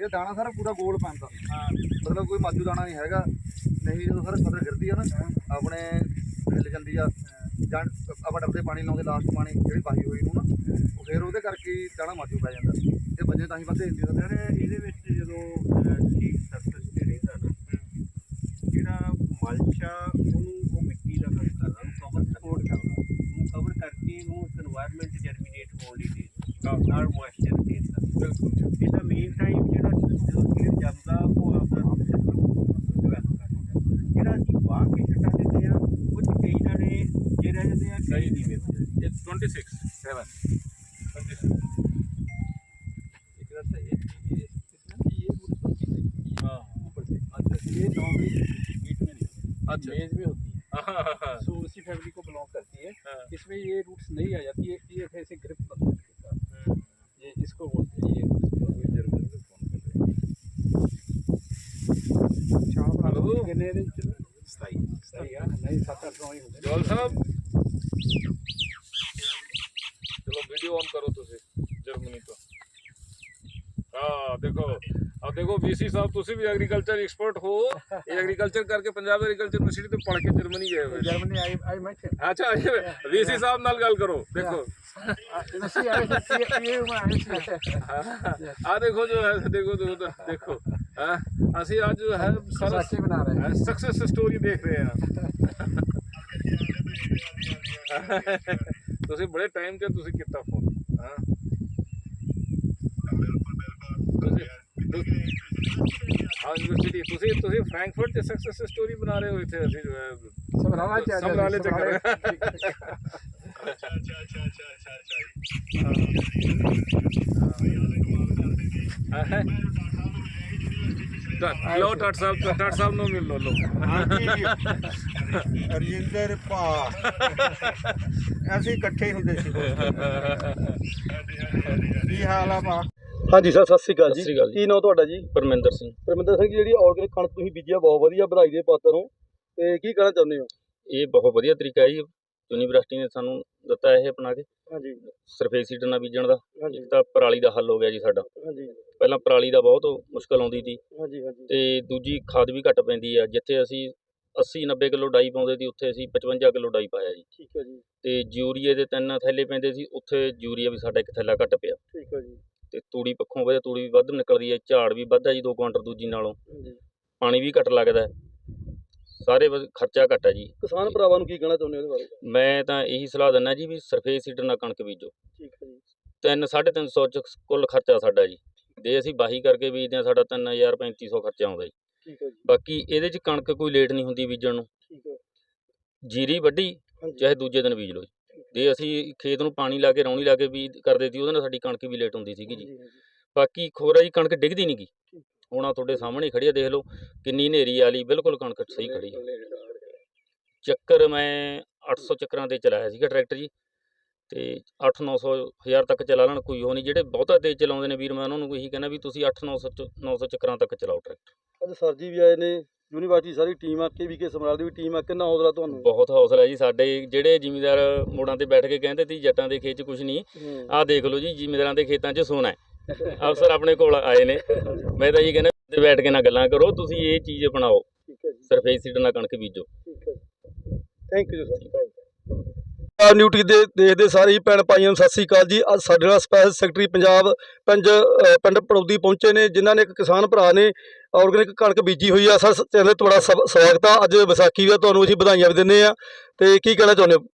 ਇਹ ਦਾਣਾ ਸਾਰਾ ਪੂਰਾ ਗੋਲ ਪੈਂਦਾ। ਮਤਲਬ ਕੋਈ ਮਾਜੂ ਦਾਣਾ ਨਹੀਂ ਹੈਗਾ ਨਹੀਂ ਜਦੋਂ ਸਰ ਫਸਲ ਗਿਰਦੀ ਆ ਨਾ ਆਪਣੇ ਹਿੱਲ ਜਾਂਦੀ ਆ ਜਾਂ ਆਪਾਂ ਡੱਬੇ ਪਾਣੀ ਲਾਉਂਦੇ ਲਾਸਟ ਪਾਣੀ ਜਿਹੜੀ ਪਾਈ ਹੋਈ ਨੂੰ ਨਾ ਉਹ ਫਿਰ ਉਹਦੇ ਕਰਕੇ ਦਾਣਾ ਮਾਜੂ ਪੈ ਜਾਂਦਾ। ਇਹ ਬੰਦੇ ਤਾਂ ਹੀ ਵੱਧੇ ਹੁੰਦੇ ਸਰ ਇਹਦੇ ਵਿੱਚ ਜਦੋਂ ਠੀਕ ਸਰਫੇਸ ਤੇ ਰਹਿੰਦਾ ਨਾ ਜਿਹੜਾ ਮਲਚਾ ਉਹਨੂੰ ਉਹ ਮਿੱਟੀ ਦਾ ਕੰਮ ਕਰਦਾ ਉਹਨੂੰ ਕਵਰ ਸਪੋਰਟ ਕਰਦਾ। ਉਹਨੂੰ ਕਵਰ ਕਰਕੇ ਦੇ ਨਾਲ ਮੋਇਸਚਰ ਦੇਦਾ ਇਹਦਾ ਮੇਨ ਟਾਈਮ ਜਿਹੜਾ ਜਦੋਂ ਸੀਡ ਜਾਂਦਾ ਉਹ ਆਪਦਾ ਡਿਵੈਲਪ ਕਰਦਾ ਜਿਹੜਾ ਅਸੀਂ ਬਾਹਰ ਕੇ ਛੱਟਾ ਦਿੰਦੇ ਆ ਉਹ 'ਚ ਕਈ ਨਾਲੇ ਜੇ ਰਹਿ ਜਾਂਦੇ ਆ ਕਈ ਨਹੀਂ ਵੇਚਦੇ It's 26, 7. 26. इधर से ये ये कितना ये ऊपर की हाँ ऊपर से अच्छा ये नॉर्मली मीट में नहीं अच्छा मेज में होती है हाँ सो उसी फैमिली को बिलोंग करती है हाँ। इसमें ये रूट्स नहीं आ जाती है ये ऐसे ग्रिप बनता है शाम हेलो। कितने दिन चले ਸਤਾਈ सही है नहीं सात आठ नौ ही होते ਜਵਾਲ ਸਾਹਿਬ ਚਲੋ ਵੀਡੀਓ ਔਨ ਕਰੋ ਤੁਸੀਂ ਜਰਮਨੀ ਤੋਂ ਹਾਂ ਦੇਖੋ ਆ ਦੇਖੋ ਵੀਸੀ ਸਾਹਿਬ ਤੁਸੀਂ ਵੀ ਐਗਰੀਕਲਚਰ ਐਕਸਪਰਟ ਹੋ ਇਹ ਐਗਰੀਕਲਚਰ ਕਰਕੇ ਪੰਜਾਬ ਐਗਰੀਕਲਚਰ ਯੂਨੀਵਰਸਿਟੀ ਤੋਂ ਪੜ੍ਹ ਕੇ ਜਰਮਨੀ ਗਏ ਹੋਏ जर्मनी आई आई मैच ਅੱਛਾ ਵੀਸੀ ਸਾਹਿਬ ਨਾਲ ਗੱਲ ਕਰੋ ਦੇਖੋ इसी आई से ये मैं आई से ਅਸੀਂ ਅੱਜ ਜੋ ਹੈ ਸਾਰਾ ਸਾਖੀ ਬਣਾ ਰਹੇ ਹਾਂ ਸਕਸੈਸ ਸਟੋਰੀ ਦੇਖ ਰਹੇ ਹਾਂ ਤੁਸੀਂ ਬੜੇ ਟਾਈਮ ਤੇ ਤੁਸੀਂ ਕੀਤਾ ਫੋਨ ਹਾਂ ਹਾਂ ਯੂਨੀਵਰਸਿਟੀ ਤੁਸੀਂ ਤੁਸੀਂ ਫ੍ਰੈਂਕਫਰਟ ਤੇ ਸਕਸੈਸ ਸਟੋਰੀ ਬਣਾ ਰਹੇ ਹੋ ਇੱਥੇ ਅਸੀਂ ਜੋ ਹੈ ਸਮਰਾਲਾ ਚ ਸਮਰਾਲੇ ਚ ਕਰ ਰਹੇ ਅੱਛਾ ਅੱਛਾ ਅੱਛਾ ਅੱਛਾ ਅੱਛਾ ਹਾਂ ਹਾਂ ਲੋ ਟਾਟ ਸਾਹਿਬ ਟਾਟ ਸਾਹਿਬ ਨੂੰ ਮਿਲ ਲੋ ਲੋ ਰਜਿੰਦਰ ਭਾ। ਅਸੀਂ ਇਕੱਠੇ ਹੁੰਦੇ ਸੀ ਕੀ ਹਾਲ ਆ ਭਾ? ਹਾਂਜੀ ਸਰ ਸਤਿ ਸ੍ਰੀ ਅਕਾਲ ਸਤਿ ਜੀ ਸ੍ਰੀ ਅਕਾਲ ਜੀ। ਕੀ ਨਾਮ ਤੁਹਾਡਾ ਜੀ? ਪਰਮਿੰਦਰ ਸਿੰਘ। ਪਰਮਿੰਦਰ ਸਿੰਘ ਜੀ ਜਿਹੜੀ ਆਰਗੈਨਿਕ ਕਣਕ ਤੁਸੀਂ ਬੀਜਿਆ ਬਹੁਤ ਵਧੀਆ ਵਧਾਈ ਦੇ ਪਾਤਰ ਹੋ ਤੇ ਕੀ ਕਹਿਣਾ ਚਾਹੁੰਦੇ ਹੋ? ਇਹ ਬਹੁਤ ਵਧੀਆ ਤਰੀਕਾ ਹੈ ਜੀ। ਯੂਨੀਵਰਸਿਟੀ ਨੇ ਸਾਨੂੰ ਦਿੱਤਾ ਇਹ ਅਪਣਾ ਕੇ। ਹਾਂਜੀ। ਸਰਫੇਸ ਸੀਡਰ ਨਾਲ ਬੀਜਣ ਦਾ। ਹਾਂਜੀ। ਇੱਕ ਤਾਂ ਪਰਾਲੀ ਦਾ ਹੱਲ ਹੋ ਗਿਆ ਜੀ ਸਾਡਾ। ਹਾਂਜੀ। ਪਹਿਲਾਂ ਪਰਾਲੀ ਦਾ ਬਹੁਤ ਮੁਸ਼ਕਲ ਆਉਂਦੀ ਸੀ। ਹਾਂਜੀ ਹਾਂਜੀ। ਤੇ ਦੂਜੀ ਖਾਦ ਵੀ ਘੱਟ ਪੈਂਦੀ ਆ। ਜਿੱਥੇ ਅਸੀਂ 80 90 ਕਿਲੋ ਡਾਈ ਪਾਉਂਦੇ ਸੀ ਉੱਥੇ ਅਸੀਂ 55 ਕਿਲੋ ਡਾਈ ਪਾਇਆ ਜੀ। ਠੀਕ ਹੈ ਜੀ। ਤੇ ਯੂਰੀਏ ਦੇ ਤਿੰਨ ਥੈਲੇ ਪੈਂਦੇ ਸੀ ਉੱਥੇ ਯੂਰੀਆ ਵੀ ਸਾਡਾ ਇੱਕ ਥੈਲਾ ਘੱਟ ਪਿਆ। ਠੀਕ ਹੈ ਜੀ। ਤੇ ਤੂੜੀ ਪੱਖੋਂ ਵਧੀਆ ਤੂੜੀ ਵੀ ਵੱਧ ਨਿਕਲਦੀ ਹੈ ਝਾੜ ਵੀ ਵੱਧਦਾ ਜੀ 2 ਕੁਆਂਟਲ ਦੂਜੀ ਨਾਲੋਂ। ਪਾਣੀ ਵੀ ਘੱਟ ਲੱਗਦਾ। ਹੈ। ਸਾਰੇ ਬਸ ਖਰਚਾ ਘੱਟ ਹੈ ਜੀ। ਕਿਸਾਨ ਭਰਾਵਾਂ ਨੂੰ ਕੀ ਕਹਿਣਾ ਚਾਹੁੰਦੇ ਹੋ ਇਹਦੇ ਬਾਰੇ? ਮੈਂ ਤਾਂ ਇਹੀ ਸਲਾਹ ਦਿੰਦਾ ਜੀ ਵੀ ਸਰਫੇਸ ਸੀਡਰ ਨਾਲ ਕਣਕ ਬੀਜੋ। ਠੀਕ ਹੈ ਜੀ। ਤਿੰਨ ਸਾਢੇ ਤਿੰਨ ਸੌ ਚ ਕੁੱਲ ਖਰਚਾ ਸਾਡਾ ਜੀ। ਜੇ ਅਸੀਂ ਬਾਹੀ ਕਰਕੇ ਬੀਜਦੇ ਹਾਂ ਸਾਡਾ 3000 3500 ਖਰਚਾ ਆਉਂਦਾ ਜੀ। ਠੀਕ ਹੈ ਜੀ। ਬਾਕੀ ਇਹਦੇ ਚ ਕਣਕ ਕੋਈ ਲੇਟ ਨਹੀਂ ਹੁੰਦੀ ਬੀਜਣ ਨੂੰ। ਠੀਕ ਹੈ। ਜੀਰੀ ਵੱਢੀ ਹਾਂਜੀ। ਚਾਹੇ ਦੂਜੇ ਦਿਨ ਬੀਜ ਲਓ ਜੀ। ਜੇ ਅਸੀਂ ਖੇਤ ਨੂੰ ਪਾਣੀ ਲਾ ਕੇ ਰੌਣੀ ਲਾ ਕੇ ਬੀਜ ਕਰਦੇ ਸੀ ਉਹਦੇ ਨਾਲ ਸਾਡੀ ਕਣਕ ਵੀ ਲੇਟ ਹੁੰਦੀ ਸੀਗੀ ਜੀ। ਹਾਂਜੀ, ਹਾਂਜੀ। ਬਾਕੀ ਖੋਰਾ ਜੀ ਕਣਕ ਡਿੱਗਦੀ ਨਹੀਂ ਗੀ ਹੁਣ ਆ ਤੁਹਾਡੇ ਸਾਹਮਣੇ ਖੜੀ ਆ ਦੇਖ ਲਓ ਕਿੰਨੀ ਹਨੇਰੀ ਆਲੀ ਬਿਲਕੁਲ ਕਣਕ ਸਹੀ ਖੜੀ ਆ। ਚੱਕਰ ਮੈਂ 800 ਚੱਕਰਾਂ ਤੇ ਚਲਾਇਆ ਸੀਗਾ ਟਰੈਕਟਰ ਜੀ ਤੇ 8-900 ਹਜ਼ਾਰ ਤੱਕ ਚਲਾ ਲੈਣ ਕੋਈ ਉਹ ਨਹੀਂ ਜਿਹੜੇ ਬਹੁਤਾ ਤੇਜ਼ ਚਲਾਉਂਦੇ ਨੇ ਵੀਰ ਮੈਂ ਉਹਨਾਂ ਨੂੰ ਇਹੀ ਕਹਿੰਦਾ ਵੀ ਤੁਸੀਂ 8-900 900 ਚੱਕਰਾਂ ਤੱਕ ਚਲਾਓ ਟਰੈਕਟਰ। ਅੱਜ ਸਰ ਜੀ ਵੀ ਆਏ ਨੇ ਯੂਨੀਵਰਸਿਟੀ ਸਾਰੀ ਟੀਮ ਆ ਕੇ ਵੀ ਕੇ ਸਮਰਾਲ ਦੀ ਵੀ ਟੀਮ ਆ ਕਿੰਨਾ ਹੌਸਲਾ ਤੁਹਾਨੂੰ? ਬਹੁਤ ਹੌਸਲਾ ਹੈ ਜੀ ਸਾਡੇ ਜਿਹੜੇ ਜ਼ਿਮੀਂਦਾਰ ਮੋੜਾਂ ਤੇ ਬੈਠ ਕੇ ਕਹਿੰਦੇ ਸੀ ਜੱਟਾਂ ਦੇ ਖੇਤ 'ਚ ਕੁਝ ਨਹੀਂ। ਆਹ ਦੇਖ ਲਓ ਜੀ ਜ਼ਿਮੀਂਦਾਰਾਂ ਦੇ ਖੇਤਾਂ 'ਚ ਸੋਨਾ ਹੈ। ਅਫਸਰ ਆਪਣੇ ਕੋਲ ਆਏ ਨੇ। ਮੈਂ ਤਾਂ ਇਹ ਕਹਿੰਦਾ ਤੇ ਬੈਠ ਕੇ ਨਾ ਗੱਲਾਂ ਕਰੋ ਤੁਸੀਂ ਇਹ ਚੀਜ਼ ਅਪਣਾਓ। ਠੀਕ ਹੈ ਜੀ। ਸਰਫੇਸ ਨਾਲ ਕਣਕ ਬੀਜੋ। ਠੀਕ ਹੈ ਥੈਂਕ ਯੂ ਸਰ ਨਿਊਟੀ ਦੇ ਦੇਖਦੇ ਸਾਰੇ ਹੀ ਭੈਣ ਭਾਈਆਂ ਨੂੰ ਸਤਿ ਸ੍ਰੀ ਅਕਾਲ ਜੀ। ਅੱਜ ਸਾਡੇ ਨਾਲ ਸਪੈਸ਼ਲ ਸੈਕਟਰੀ ਪੰਜਾਬ ਪੰਜ ਪਿੰਡ ਪੜੌਦੀ ਪਹੁੰਚੇ ਨੇ ਜਿਨ੍ਹਾਂ ਨੇ ਇੱਕ ਕਿਸਾਨ ਭਰਾ ਨੇ ਆਰਗੈਨਿਕ ਕਣਕ ਬੀਜੀ ਹੋਈ ਆ। ਸਰ ਚੈਨਲ ਤੁਹਾਡਾ ਸਵ- ਸਵਾਗਤ ਆ। ਅੱਜ ਵਿਸਾਖੀ ਦਾ ਤੁਹਾਨੂੰ ਅਸੀਂ ਵਧਾਈਆਂ ਵੀ ਦਿੰਦੇ ਆ। ਤੇ ਕੀ ਕਹਿਣਾ ਚਾਹੁੰਦੇ ਹੋ? ਆ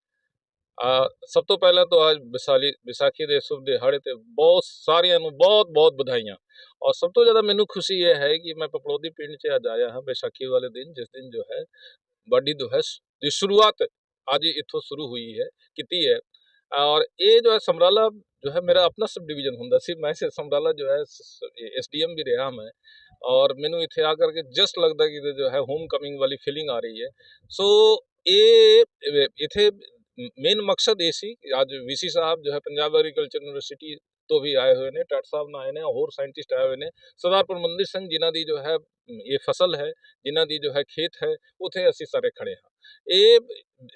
ਸਭ ਤੋਂ ਪਹਿਲਾਂ ਤਾਂ ਅੱਜ ਵਿਸਾਲੀ, ਵਿਸਾਖੀ ਦੇ ਸ਼ੁਭ ਦਿਹਾੜੇ ਤੇ ਬਹੁਤ ਸਾਰਿਆਂ ਨੂੰ ਬਹੁਤ ਬਹੁਤ ਵਧਾਈਆਂ। ਔਰ ਸਭ ਤੋਂ ਜ਼ਿਆਦਾ ਮੈਨੂੰ ਖੁਸ਼ੀ ਇਹ ਹੈ ਕਿ ਮੈਂ ਪਪਲੋਦੀ ਪਿੰਡ 'ਚ ਅੱਜ ਆਇਆ ਹਾਂ, ਵਿਸਾਖੀ ਵਾਲੇ ਦਿਨ, ਜਿਸ ਦਿਨ ਜੋ ਹੈ ਵਾਢੀ ਦੁਹਸ ਦੀ ਸ਼ੁਰੂਆਤ ਅੱਜ ਇੱਥੋਂ ਸ਼ੁਰੂ ਹੋਈ ਹੈ, ਕੀਤੀ ਹੈ। ਔਰ ਇਹ ਜੋ ਹੈ, ਸਮਰਾਲਾ ਜੋ ਹੈ, ਮੇਰਾ ਆਪਣਾ ਸਬ ਡਿਵੀਜ਼ਨ ਹੁੰਦਾ ਸੀ। ਮੈਂ ਸੇ ਸਮਰਾਲਾ ਜੋ ਹੈ ਐਸਡੀਐਮ ਵੀ ਰਿਹਾ ਮੈਂ। ਔਰ ਮੈਨੂੰ ਇੱਥੇ ਆ ਕਰਕੇ ਜਸਟ ਲੱਗਦਾ ਕਿ ਜੋ ਹੈ ਹੋਮ ਕਮਿੰਗ ਵਾਲੀ ਫੀਲਿੰਗ ਆ ਰਹੀ ਹੈ। ਸੋ ਇਹ, ਇੱਥੇ ਮੇਨ ਮਕਸਦ ਇਹ ਸੀ ਕਿ ਅੱਜ ਵੀਸੀ ਸਾਹਿਬ ਜੋ ਹੈ ਪੰਜਾਬ ਐਗਰੀਕਲਚਰ ਯੂਨੀਵਰਸਿਟੀ ਤੋਂ ਵੀ ਆਏ ਹੋਏ ਨੇ ਟੱਟ ਸਾਹਿਬ ਨਾਲ ਆਏ ਨੇ ਹੋਰ ਸਾਇੰਟਿਸਟ ਆਏ ਹੋਏ ਨੇ ਸਰਦਾਰ ਪਰਮੰਦਰ ਸਿੰਘ ਜਿਨ੍ਹਾਂ ਦੀ ਜੋ ਹੈ ਇਹ ਫਸਲ ਹੈ ਜਿਨ੍ਹਾਂ ਦੀ ਜੋ ਹੈ ਖੇਤ ਹੈ ਉੱਥੇ ਅਸੀਂ ਸਾਰੇ ਖੜੇ ਹਾਂ ਇਹ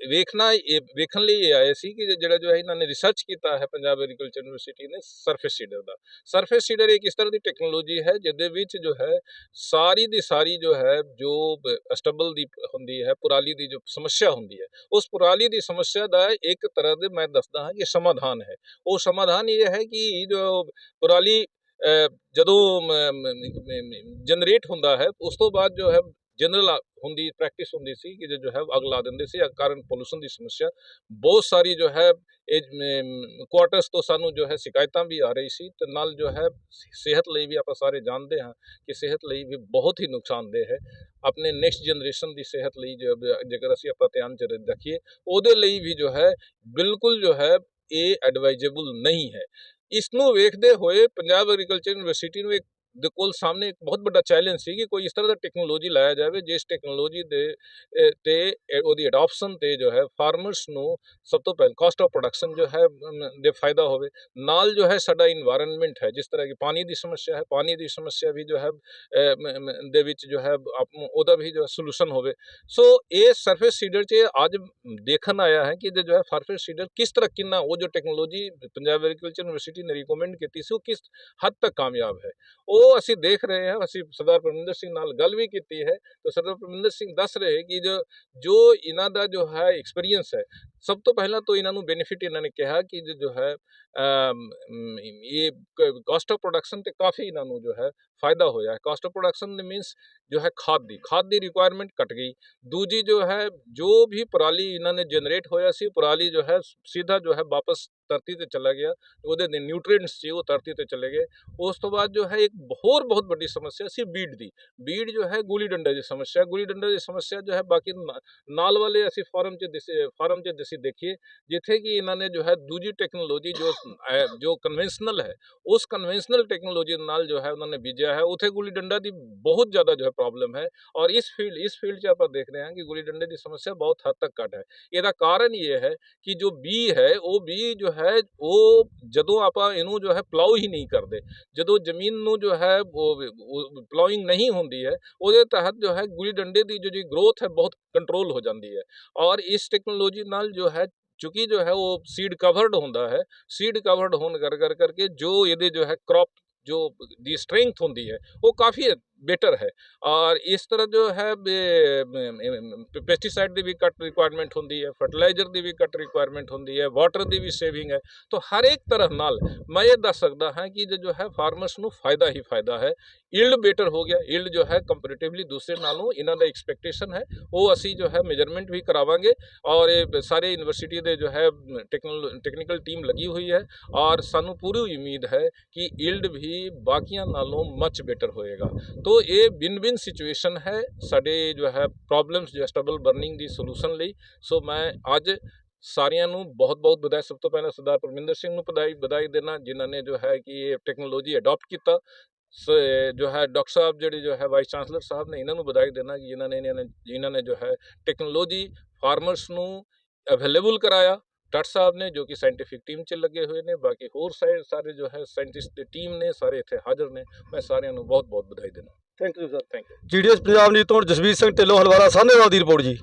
ਵੇਖਣਾ ਇਹ, ਵੇਖਣ ਲਈ ਇਹ ਆਏ ਸੀ ਕਿ ਜਿਹੜਾ ਜੋ ਹੈ ਇਹਨਾਂ ਨੇ ਰਿਸਰਚ ਕੀਤਾ ਹੈ ਪੰਜਾਬ ਐਗਰੀਕਲਚਰ ਯੂਨੀਵਰਸਿਟੀ ਨੇ ਸਰਫੇਸ ਸੀਡਰ ਦਾ। ਸਰਫੇਸ ਸੀਡਰ ਇੱਕ ਇਸ ਤਰ੍ਹਾਂ ਦੀ ਟੈਕਨੋਲੋਜੀ ਹੈ ਜਿਹਦੇ ਵਿੱਚ ਜੋ ਹੈ ਸਾਰੀ ਦੀ ਸਾਰੀ ਜੋ ਹੈ, ਜੋ ਸਟਬਲ ਦੀ ਹੁੰਦੀ ਹੈ, ਪੁਰਾਲੀ ਦੀ ਜੋ ਸਮੱਸਿਆ ਹੁੰਦੀ ਹੈ, ਉਸ ਪੁਰਾਲੀ ਦੀ ਸਮੱਸਿਆ ਦਾ ਇੱਕ ਤਰ੍ਹਾਂ ਦੇ ਮੈਂ ਦੱਸਦਾ ਹਾਂ ਕਿ ਸਮਾਧਾਨ ਹੈ। ਉਹ ਸਮਾਧਾਨ ਇਹ ਹੈ ਕਿ ਜੋ ਪੁਰਾਲੀ ਜਦੋਂ ਜਨਰੇਟ ਹੁੰਦਾ ਹੈ, ਉਸ ਤੋਂ ਬਾਅਦ ਜੋ ਹੈ ਜਨਰਲ ਹੁੰਦੀ ਪ੍ਰੈਕਟਿਸ ਹੁੰਦੀ ਸੀ ਕਿ ਜੋ ਹੈ, ਅੱਗ ਲਾ ਦਿੰਦੇ ਸੀ ਕਾਰਨ ਪੋਲੂਸ਼ਨ ਦੀ ਸਮੱਸਿਆ ਬਹੁਤ ਸਾਰੀ ਜੋ ਹੈ, ਇਹ ਕੁਆਟਰਸ ਤੋਂ ਸਾਨੂੰ ਜੋ ਹੈ, ਸ਼ਿਕਾਇਤਾਂ ਵੀ ਆ ਰਹੀ ਸੀ ਤੇ ਨਾਲ ਜੋ ਹੈ, ਸਿਹਤ ਲਈ ਵੀ ਆਪਾਂ ਸਾਰੇ ਜਾਣਦੇ ਹਾਂ ਕਿ ਸਿਹਤ ਲਈ ਵੀ ਬਹੁਤ ਹੀ ਨੁਕਸਾਨਦੇਹ ਹੈ। ਆਪਣੇ ਨੈਕਸਟ ਜਨਰੇਸ਼ਨ ਦੀ ਸਿਹਤ ਲਈ ਜੋ ਜੇਕਰ ਅਸੀਂ ਆਪਾਂ ਧਿਆਨ ਚ ਰੱਖੀਏ, ਉਹਦੇ ਲਈ ਵੀ ਜੋ ਹੈ, ਬਿਲਕੁਲ ਜੋ ਹੈ, ਇਹ ਐਡਵਾਈਜ਼ੇਬਲ ਨਹੀਂ ਹੈ। ਇਸ ਨੂੰ ਵੇਖਦੇ ਹੋਏ ਪੰਜਾਬ ਐਗਰੀਕਲਚਰ ਯੂਨੀਵਰਸਿਟੀ ਨੂੰ ਇੱਕ ਦੇ ਕੋਲ ਸਾਹਮਣੇ ਇੱਕ ਬਹੁਤ ਵੱਡਾ ਚੈਲੰਜ ਸੀ ਕਿ ਕੋਈ ਇਸ ਤਰ੍ਹਾਂ ਦਾ ਟੈਕਨੋਲੋਜੀ ਲਾਇਆ ਜਾਵੇ, ਜਿਸ ਟੈਕਨੋਲੋਜੀ ਦੇ ਤੇ ਉਹਦੀ ਅਡਾਪਸ਼ਨ ਤੇ ਜੋ ਹੈ ਫਾਰਮਰਸ ਨੂੰ ਸਭ ਤੋਂ ਪਹਿਲਾਂ ਕਾਸਟ ਆਫ ਪ੍ਰੋਡਕਸ਼ਨ ਜੋ ਹੈ ਦੇ ਫਾਇਦਾ ਹੋਵੇ। ਨਾਲ ਜੋ ਹੈ ਸਾਡਾ ਇਨਵਾਇਰਨਮੈਂਟ ਹੈ, ਜਿਸ ਤਰ੍ਹਾਂ ਕਿ ਪਾਣੀ ਦੀ ਸਮੱਸਿਆ ਹੈ, ਪਾਣੀ ਦੀ ਸਮੱਸਿਆ ਵੀ ਜੋ ਹੈ ਦੇ ਵਿੱਚ ਜੋ ਹੈ ਆਪ- ਉਹਦਾ ਵੀ ਜੋ ਸੋਲੂਸ਼ਨ ਹੋਵੇ। ਸੋ ਇਹ ਸਰਫੇਸ ਸੀਡਰ 'ਚ ਅੱਜ ਦੇਖਣ ਆਇਆ ਹੈ ਕਿ ਜੋ ਹੈ ਸਰਫੇਸ ਸੀਡਰ ਕਿਸ ਤਰ੍ਹਾਂ ਕਿੰਨਾ, ਉਹ ਜੋ ਟੈਕਨੋਲੋਜੀ ਪੰਜਾਬ ਐਗਰੀਕਲਚਰ ਯੂਨੀਵਰਸਿਟੀ ਨੇ ਰਿਕਮੈਂਡ ਕੀਤੀ ਸੀ, ਉਹ ਕਿਸ ਹੱਦ ਤੱਕ ਕਾਮਯਾਬ ਹੈ। ਉਹ ਉਹ ਅਸੀਂ ਦੇਖ ਰਹੇ ਹਾਂ, ਅਸੀਂ ਸਰਦਾਰ ਪਰਮਿੰਦਰ ਸਿੰਘ ਨਾਲ ਗੱਲ ਵੀ ਕੀਤੀ ਹੈ, ਤਾਂ ਸਰਦਾਰ ਪਰਮਿੰਦਰ ਸਿੰਘ ਦੱਸ ਰਹੇ ਕਿ ਜੋ ਇਹਨਾਂ ਦਾ ਜੋ ਹੈ ਐਕਸਪੀਰੀਅੰਸ ਹੈ ਸਭ ਤੋਂ ਪਹਿਲਾਂ ਤਾਂ ਇਹਨਾਂ ਨੂੰ ਬੈਨੀਫਿਟ ਇਹਨਾਂ ਨੇ ਕਿਹਾ ਕਿ ਜੋ- ਹੈ ਇਹ ਕਾਸਟ ਆਫ ਪ੍ਰੋਡਕਸ਼ਨ ਤੇ ਕਾਫੀ ਇਹਨਾਂ ਨੂੰ ਜੋ ਹੈ ਫਾਇਦਾ ਹੋਇਆ। ਹੈ ਕਾਸਟ ਆਫ ਪ੍ਰੋਡਕਸ਼ਨ ਦੇ ਮੀਨਸ ਜੋ ਹੈ ਖਾਦ ਦੀ ਖਾਦ ਦੀ ਰਿਕੁਆਇਰਮੈਂਟ ਘਟ ਗਈ। ਦੂਜੀ ਜੋ ਹੈ, ਜੋ ਵੀ ਪਰਾਲੀ ਇਹਨਾਂ ਨੇ ਜਨਰੇਟ ਹੋਇਆ ਸੀ ਪਰਾਲੀ ਜੋ ਹੈ, ਸਿੱਧਾ ਜੋ ਹੈ ਵਾਪਸ ਧਰਤੀ ਤੇ ਚਲਾ ਗਿਆ। ਉਹਦੇ ਦੇ ਨਿਊਟ੍ਰੀਐਂਟਸ ਸੀ, ਉਹ ਧਰਤੀ ਤੇ ਚਲੇ ਗਏ। ਉਸ ਤੋਂ ਬਾਅਦ ਜੋ ਹੈ, ਇੱਕ ਹੋਰ ਬਹੁਤ ਵੱਡੀ ਸਮੱਸਿਆ ਸੀ ਬੀਡ ਦੀ। ਬੀਡ ਜੋ ਹੈ, ਗੁੱਲੀ ਡੰਡਾ ਦੀ ਸਮੱਸਿਆ। ਗੁੱਲੀ ਡੰਡਾ ਦੀ ਸਮੱਸਿਆ ਜੋ ਹੈ, ਬਾਕੀ ਨਾਲ ਵਾਲੇ ਅਸੀਂ ਫਾਰਮ 'ਚ ਦਿਸੇ, ਫਾਰਮ 'ਚ ਅਸੀਂ ਦੇਖੀਏ ਜਿੱਥੇ ਕਿ ਇਹਨਾਂ ਨੇ ਜੋ ਹੈ ਦੂਜੀ ਟੈਕਨੋਲੋਜੀ ਜੋ ਅਹ, ਜੋ ਕਨਵੈਨਸ਼ਨਲ ਹੈ ਉਸ ਕਨਵੈਨਸ਼ਨਲ ਟੈਕਨੋਲੋਜੀ ਨਾਲ ਜੋ ਹੈ ਉਹਨਾਂ ਨੇ ਬੀਜਿਆ ਹੈ। ਉਥੇ ਗੁੱਲੀ ਡੰਡਾ ਦੀ ਬਹੁਤ ਜ਼ਿਆਦਾ ਜੋ ਹੈ ਪ੍ਰੋਬਲਮ ਹੈ ਔਰ ਇਸ ਫੀਲਡ ਇਸ ਫੀਲਡ 'ਚ ਆਪਾਂ ਦੇਖ ਰਹੇ ਹਾਂ ਕਿ ਗੁੱਲੀ ਡੰਡੇ ਦੀ ਸਮੱਸਿਆ ਬਹੁਤ ਹੱਦ ਤੱਕ ਘੱਟ ਹੈ। ਇਹਦਾ ਕਾਰਨ ਇਹ ਹੈ ਕਿ ਜੋ ਬੀ ਹੈ ਉਹ ਬੀ ਜੋ ਹੈ ਉਹ ਜਦੋਂ ਆਪਾਂ ਇਹਨੂੰ ਜੋ ਹੈ ਪਲਾਉ ਹੀ ਨਹੀਂ ਕਰਦੇ ਜਦੋਂ ਜ਼ਮੀਨ ਨੂੰ ਜੋ ਹੈ ਉਹ ਪਲਾਉਇੰਗ ਨਹੀਂ ਹੁੰਦੀ ਹੈ ਉਹਦੇ ਤਹਿਤ ਜੋ ਹੈ ਗੁੱਲੀ ਡੰਡੇ ਦੀ ਜੋ ਜੀ ਗਰੋਥ ਹੈ ਬਹੁਤ ਕੰਟਰੋਲ ਹੋ ਜਾਂਦੀ ਹੈ। ਔਰ ਇਸ ਟੈਕਨੋਲੋਜੀ ਨਾਲ ਜੋ ਹੈ, ਚੁੱਕੀ ਜੋ ਹੈ, ਉਹ ਸੀਡ ਕਵਰਡ ਹੁੰਦਾ ਹੈ। ਸੀਡ ਕਵਰਡ ਹੋਣ ਕਰ ਕਰ ਕਰਕੇ ਜੋ ਇਹਦੇ ਜੋ ਹੈ ਕ੍ਰੌਪ ਜੋ ਦੀ ਸਟਰੈਂਥ ਹੁੰਦੀ ਹੈ, ਉਹ ਕਾਫੀ ਬੈਟਰ ਹੈ ਔਰ ਇਸ ਤਰ੍ਹਾਂ ਜੋ ਹੈ ਪੈਸਟੀਸਾਈਡ ਦੀ ਵੀ ਘੱਟ ਰਿਕੁਆਇਰਮੈਂਟ ਹੁੰਦੀ ਹੈ ਫਰਟੀਲਾਈਜ਼ਰ ਦੀ ਵੀ ਘੱਟ ਰਿਕੁਆਇਰਮੈਂਟ ਹੁੰਦੀ ਹੈ ਵਾਟਰ ਦੀ ਵੀ ਸੇਵਿੰਗ ਹੈ ਤਾਂ ਹਰ ਇੱਕ ਤਰ੍ਹਾਂ ਨਾਲ ਮੈਂ ਇਹ ਦੱਸ ਸਕਦਾ ਹਾਂ ਕਿ ਜੋ ਹੈ ਫਾਰਮਰਸ ਨੂੰ ਫਾਇਦਾ ਹੀ ਫਾਇਦਾ ਹੈ yield ਬੈਟਰ ਹੋ ਗਿਆ yield ਜੋ ਹੈ ਕੰਪੈਰੀਟਿਵਲੀ ਦੂਸਰੇ ਨਾਲੋਂ ਇਹਨਾਂ ਦਾ ਐਕਸਪੈਕਟੇਸ਼ਨ ਹੈ ਉਹ ਅਸੀਂ ਜੋ ਹੈ ਮੈਜਰਮੈਂਟ ਵੀ ਕਰਾਵਾਂਗੇ ਔਰ ਇਹ ਸਾਰੇ ਯੂਨੀਵਰਸਿਟੀ ਦੇ ਜੋ ਹੈ ਟੈਕਨੀਕਲ ਟੀਮ ਲੱਗੀ ਹੋਈ ਹੈ ਔਰ ਸਾਨੂੰ ਪੂਰੀ ਉਮੀਦ ਹੈ ਕਿ yield ਵੀ ਬਾਕੀਆਂ ਨਾਲੋਂ ਮੱਚ ਬੈਟਰ ਹੋਏਗਾ ਤੋ ਸੋ ਇਹ ਵਿਨ ਵਿਨ ਸਿਚੁਏਸ਼ਨ ਹੈ ਸਾਡੇ ਜੋ ਹੈ ਪ੍ਰੋਬਲਮਸ ਜੋ ਸਟਬਲ ਬਰਨਿੰਗ ਦੀ ਸੋਲੂਸ਼ਨ ਲਈ। ਸੋ ਮੈਂ ਅੱਜ ਸਾਰਿਆਂ ਨੂੰ ਬਹੁਤ-ਬਹੁਤ ਵਧਾਈ। ਸਭ ਤੋਂ ਪਹਿਲਾਂ ਸਰਦਾਰ ਪਰਮਿੰਦਰ ਸਿੰਘ ਨੂੰ ਵਧਾਈ ਵਧਾਈ ਦੇਣਾ, ਜਿਨ੍ਹਾਂ ਨੇ ਜੋ ਹੈ ਕਿ ਇਹ ਟੈਕਨੋਲੋਜੀ ਅਡਾਪਟ ਕੀਤਾ। ਸ- ਜੋ ਹੈ ਡਾਕਟਰ ਸਾਹਿਬ, ਜਿਹੜੇ ਜੋ ਹੈ ਵਾਈਸ ਚਾਂਸਲਰ ਸਾਹਿਬ ਨੇ, ਇਹਨਾਂ ਨੂੰ ਵਧਾਈ ਦੇਣਾ ਕਿ ਜਿਨ੍ਹਾਂ ਨੇ, ਇਹਨਾਂ ਨੇ, ਜਿਨ੍ਹਾਂ ਨੇ ਜੋ ਹੈ ਟੈਕਨੋਲੋਜੀ ਫਾਰਮਰਸ ਨੂੰ ਅਵੇਲੇਬਲ ਕਰਾਇਆ। ਡਾਕਟਰ ਸਾਹਿਬ ਨੇ ਜੋ ਕਿ ਸਾਇੰਟੀਫਿਕ ਟੀਮ 'ਚ ਲੱਗੇ ਹੋਏ ਨੇ ਬਾਕੀ ਹੋਰ ਸਾਰੇ ਸਾਰੇ ਜੋ ਹੈ ਸਾਇੰਟਿਸਟ ਦੀ ਟੀਮ ਨੇ ਸਾਰੇ ਇੱਥੇ ਹਾਜ਼ਰ ਨੇ ਮੈਂ ਸਾਰਿਆਂ ਨੂੰ ਬਹੁਤ ਬਹੁਤ ਵਧਾਈ ਦੇਣਾ thank you sir thank you GDS Punjab news ਤੋਂ ਜਸਵੀਰ ਸਿੰਘ ਢਿੱਲੋਂ ਹਲਵਾਰਾ ਸਾਹਨੇਵਾਲ ਦੀ ਰਿਪੋਰਟ ਜੀ